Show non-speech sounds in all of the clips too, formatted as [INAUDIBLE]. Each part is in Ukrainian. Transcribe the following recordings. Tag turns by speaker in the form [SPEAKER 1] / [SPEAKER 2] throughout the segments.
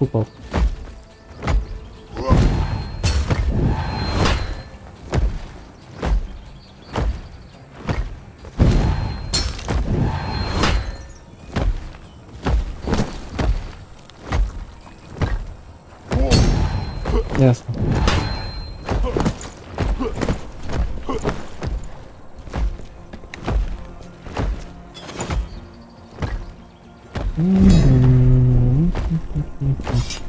[SPEAKER 1] зверху упав. Ясно. Мгм. Мінус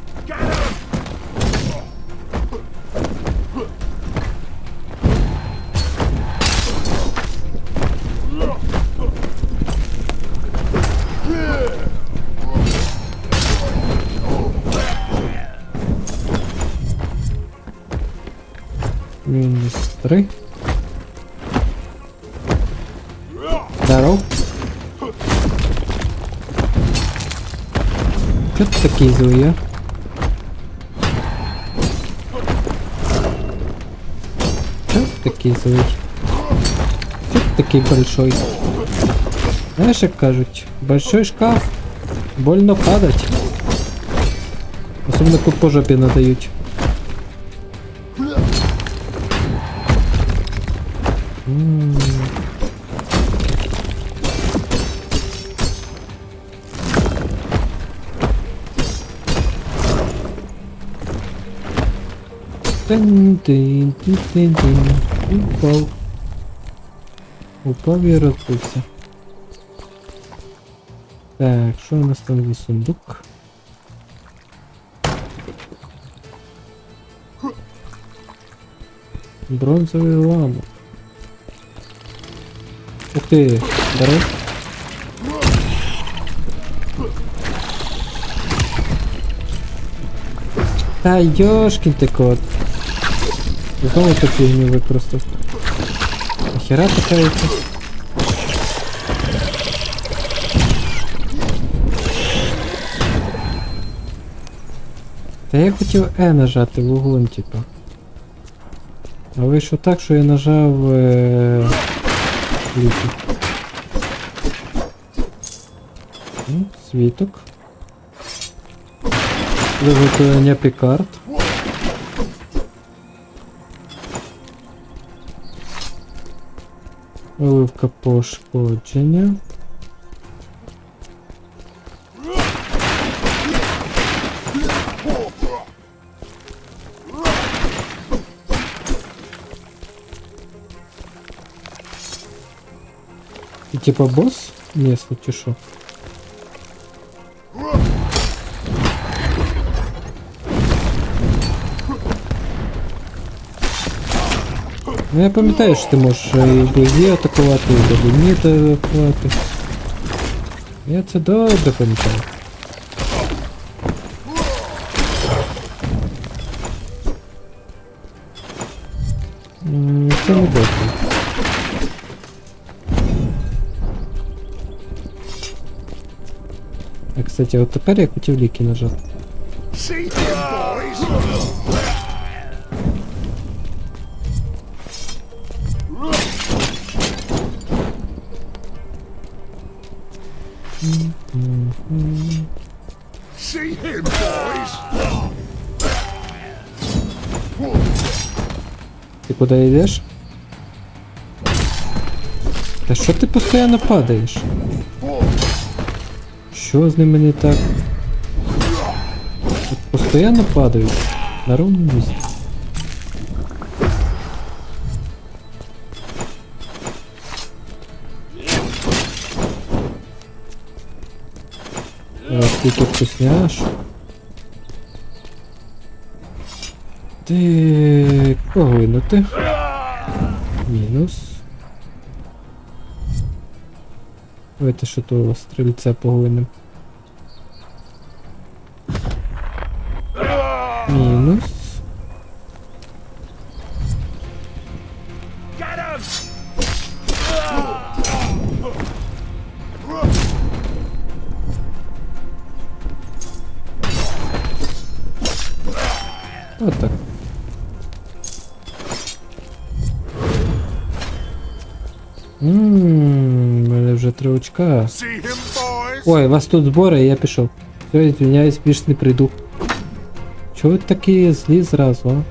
[SPEAKER 1] ти такий злий, такие Чо ти такий большой? Знаєш, як кажуть, большой шкаф, больно падать. Особенно по жопі надають. Тин-тин-тин-тин-тин. Упав. Упав і розбився. Так, що у нас там за сундук? Бронзовий ламок. Ух ти, здоров. Та йошкін ти кот. Знову ту фігню використав. Така яка? Та я хотів Е нажати вогонь, типа. А вийшло так, що я нажав е... ліки. Ну, світок. Виготовлення пікард. Велике пошкодження. Типа босс местный тишу. Ну я пам'ятаю, що ти можеш і вблизі атакувати, і вдалині атакувати. Я це добре пам'ятаю. М, Це не добре. А, кстати, от тепер я хотів ліки нажати.
[SPEAKER 2] See him, boys!
[SPEAKER 1] Ти куди йдеш? Та що ти постійно падаєш? Що з ними не так? От постійно падають на ровному місці. Ось тут вкусняш. Ти поглинути. Мінус. Давайте що того стрільця поглинем. Ммм, у мене вже три очка.
[SPEAKER 2] See him, boys!
[SPEAKER 1] Ой, у вас тут збори, я пішов. Все, извиняюсь, більш не прийду. Чого ви такі злі зразу, а?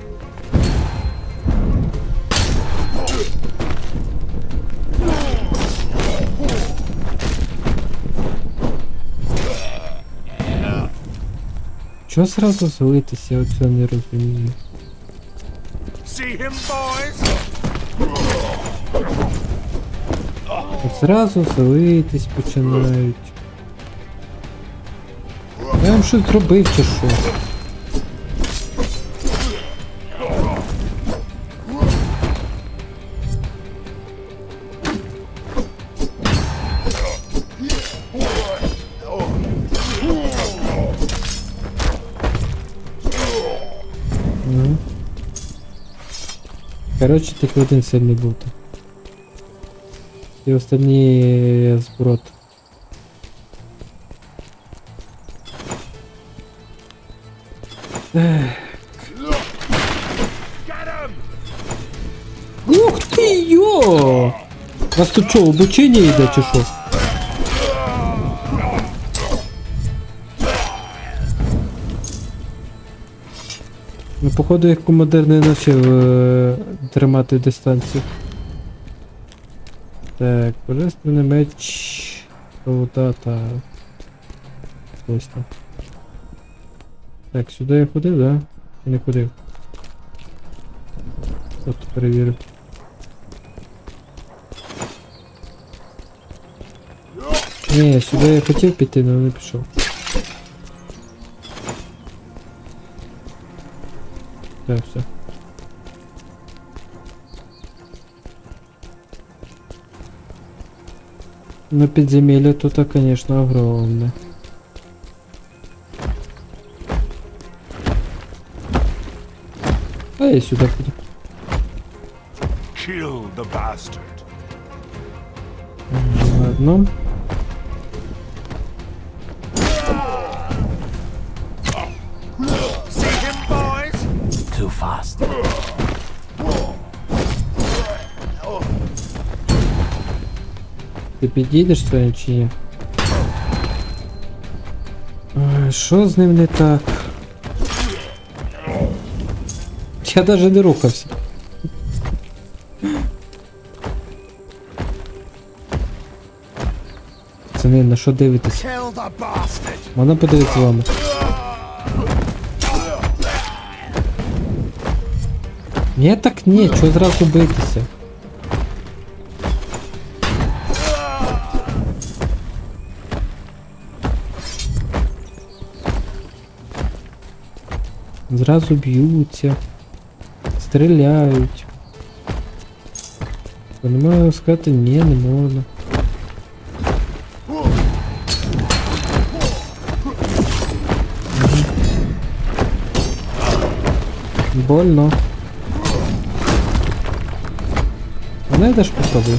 [SPEAKER 1] Чого зразу злитися, я оце не розумію.
[SPEAKER 2] See him, boys?
[SPEAKER 1] Зразу злитись починають. Я вам щось зробив чи що? Ну. Коротше, тільки один сильний був там. Зброд.
[SPEAKER 2] Get him!
[SPEAKER 1] Ух ти йо! У вас тут що, обучення йде чи? Ну, походу, їх командир не навчив е, тримати дистанцію. Так, божественний меч, там. Так, сюди я ходив, да? Не ходив? От перевірив. Ні, сюди я хотів піти, але не пішов. Так, все. Но подземелье тут, конечно, огромное. А я сюда буду.
[SPEAKER 2] Kill the bastard.
[SPEAKER 1] Ладно. Ти підійдеш сьогодні чи ні? Що з ним не так? Я даже не рухався. Пацани, на що дивитесь?
[SPEAKER 2] Bastard.
[SPEAKER 1] Можна вами? Ні, так ні, чого зразу битися? Зразу б'ються, стріляють. То Не можу сказати, ні, не можна. Больно. Знайдеш попробуй.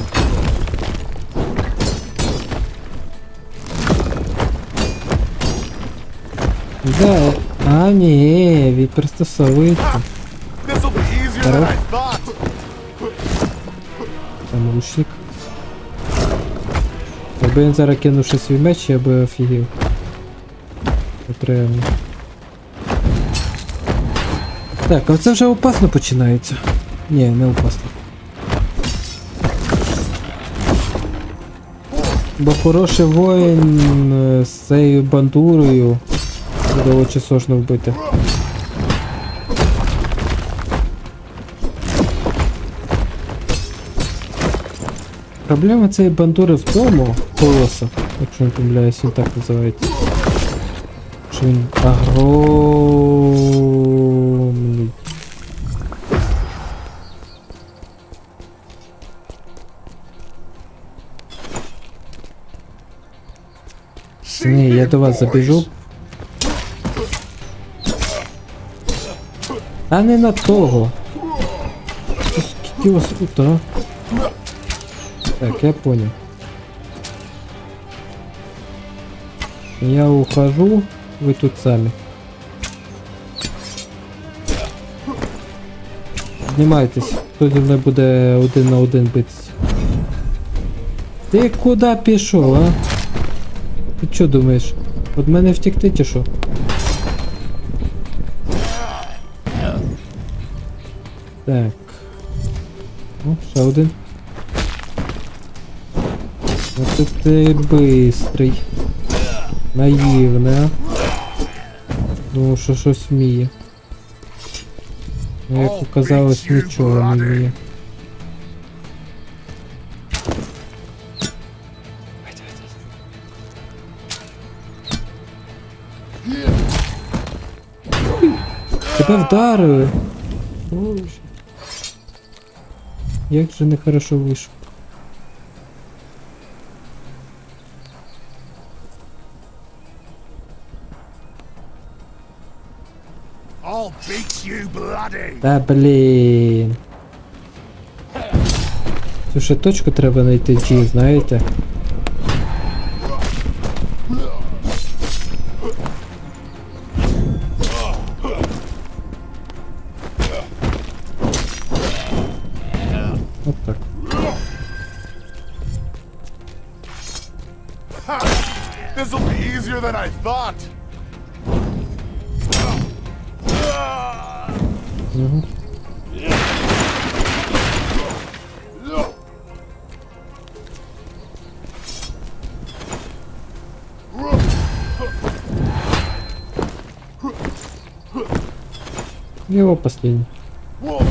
[SPEAKER 1] Да, а ні, від пристосовується.
[SPEAKER 2] This'll be easier
[SPEAKER 1] than
[SPEAKER 2] than
[SPEAKER 1] I
[SPEAKER 2] I thought.
[SPEAKER 1] Там лучник. Якби він зараз кинув ще свій меч, я би офігів. Отримав. Так, а це вже опасно починається. Ні, не опасно. Бо хороший воїн е, з цією бандурою буде дуже сложно вбити. Проблема цієї бандури в тому, колоса, якщо не помиляюсь, він так називається. Що він огромний. Ні, я до вас забіжу. А не на того. Що Скільки у вас тут. Так, я понял. Я ухожу, вы тут сами. Знімайтесь, хто зі мною буде один на один битися. Ти куди пішов, а? Ти що думаєш? Від мене втекти чи що? Так. О, ще один. Оце ти бистрий. А? Думав, що щось вміє. Ну, як оказалось, нічого не вміє. Тебе вдарили. Боже. Як же нехорошо вийшло. Та блін. Слушай, точку треба знайти чи знаєте? [LAUGHS]
[SPEAKER 2] This'll be easier than I thought.
[SPEAKER 1] Угу. Его последний.
[SPEAKER 2] Whoa.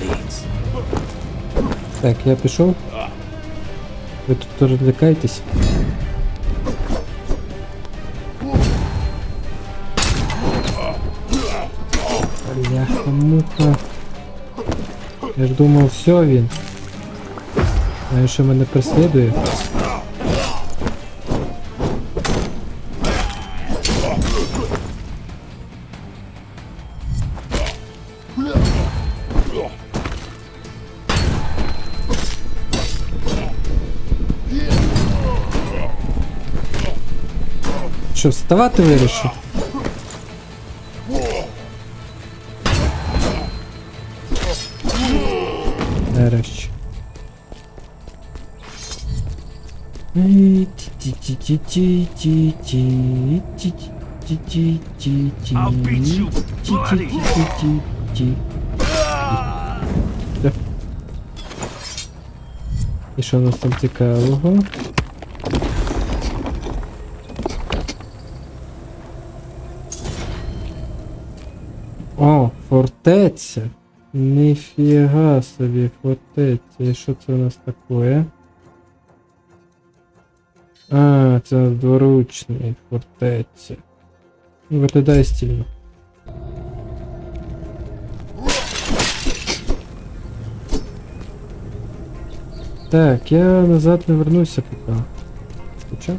[SPEAKER 3] Leads.
[SPEAKER 1] Так, я пішов. Ви тут розвлекаєтесь. Бляха, муха. Я ж думав, все він. А він ще мене преслідує. Що, вставати вирішив? Нарешті. І що у нас там цікавого? О, фортеця. Ніфіга собі фортеця. І що це у нас таке? А, це дворучний фортеця. Виглядає стильно. Так, я назад не вернуся поки. Хоча?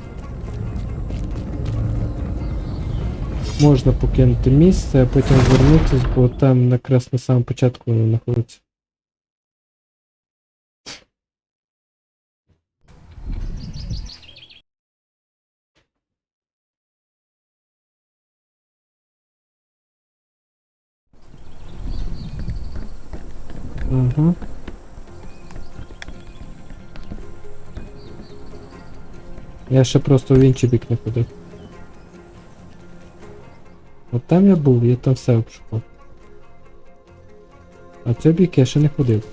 [SPEAKER 1] Можна покинути місце, а потім звернутися, бо там якраз на самому початку воно знаходиться. Угу. Я ще просто в інший бік не ходив. От там я був, я там все обшукав. А в цей бік я ще не ходив.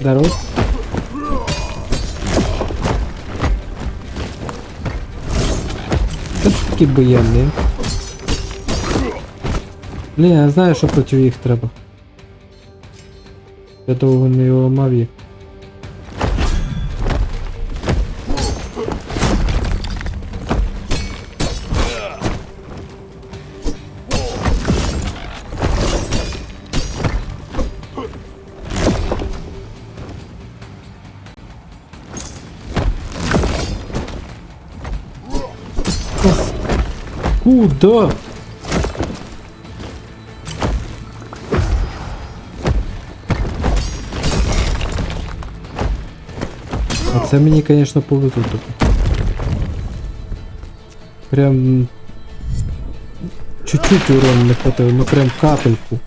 [SPEAKER 1] Здорово. Такий буянний? Блін, я знаю, що проти їх треба. Я довго не ламав їх. Куда? А це мені, конечно повезло тут. Прям... Чуть-чуть урон не хватило, ну прям капельку.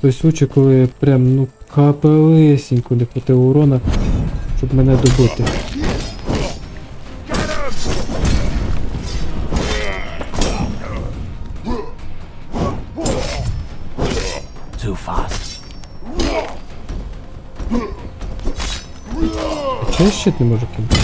[SPEAKER 1] Той случай, коли прям, ну, капелесенько не хватило урона, щоб мене добити. Щит не можу кинути?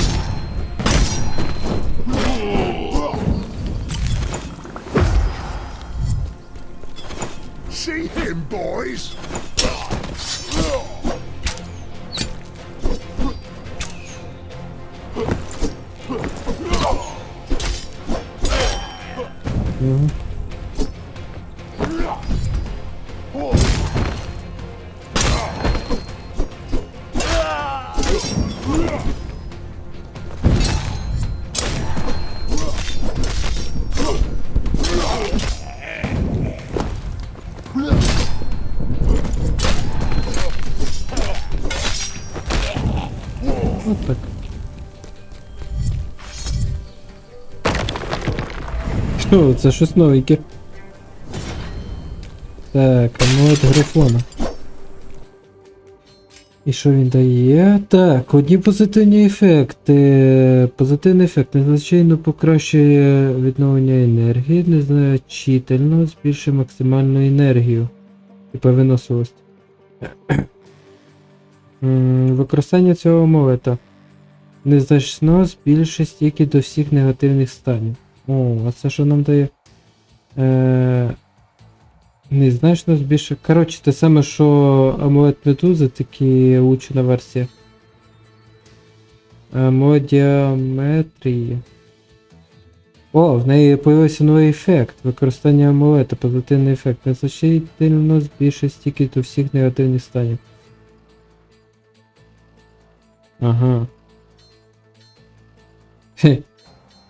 [SPEAKER 1] Це щось новеньке. Так, амулет грифона. І що він дає? Так, одні позитивні ефекти. Позитивний ефект надзвичайно покращує відновлення енергії, незначительно збільшує максимальну енергію. Типа виносливість. М, Використання цього амулета. Незначно збільшує стільки до всіх негативних станів. О, а це що нам дає? Е... Незначно збільшує. Коротше, те саме, що амулет медузи, тільки улучшена версія. Амулет діаметрії. О, в неї появився новий ефект. Використання амулета, позитивний ефект. Незначительно збільшує стільки до всіх негативних станів. Ага. Хе.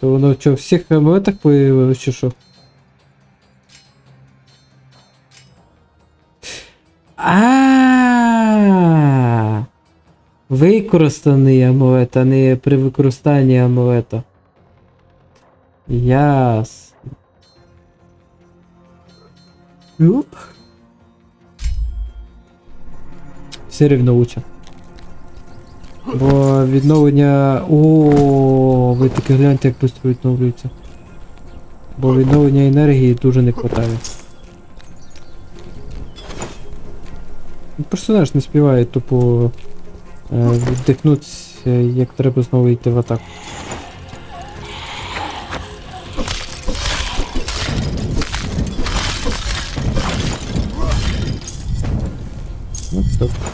[SPEAKER 1] То воно що, всіх амулетах появилось чи що? А. Використаний амулет, а не при використанні амулета. Ясно. Все рівно лучше. Бо відновлення. О, ви таки гляньте, як швидко відновлюється. Бо відновлення енергії дуже не вистачає. Персонаж не співає тупо е, віддихнути, як треба знову йти в атаку. Ну, так.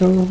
[SPEAKER 1] хто у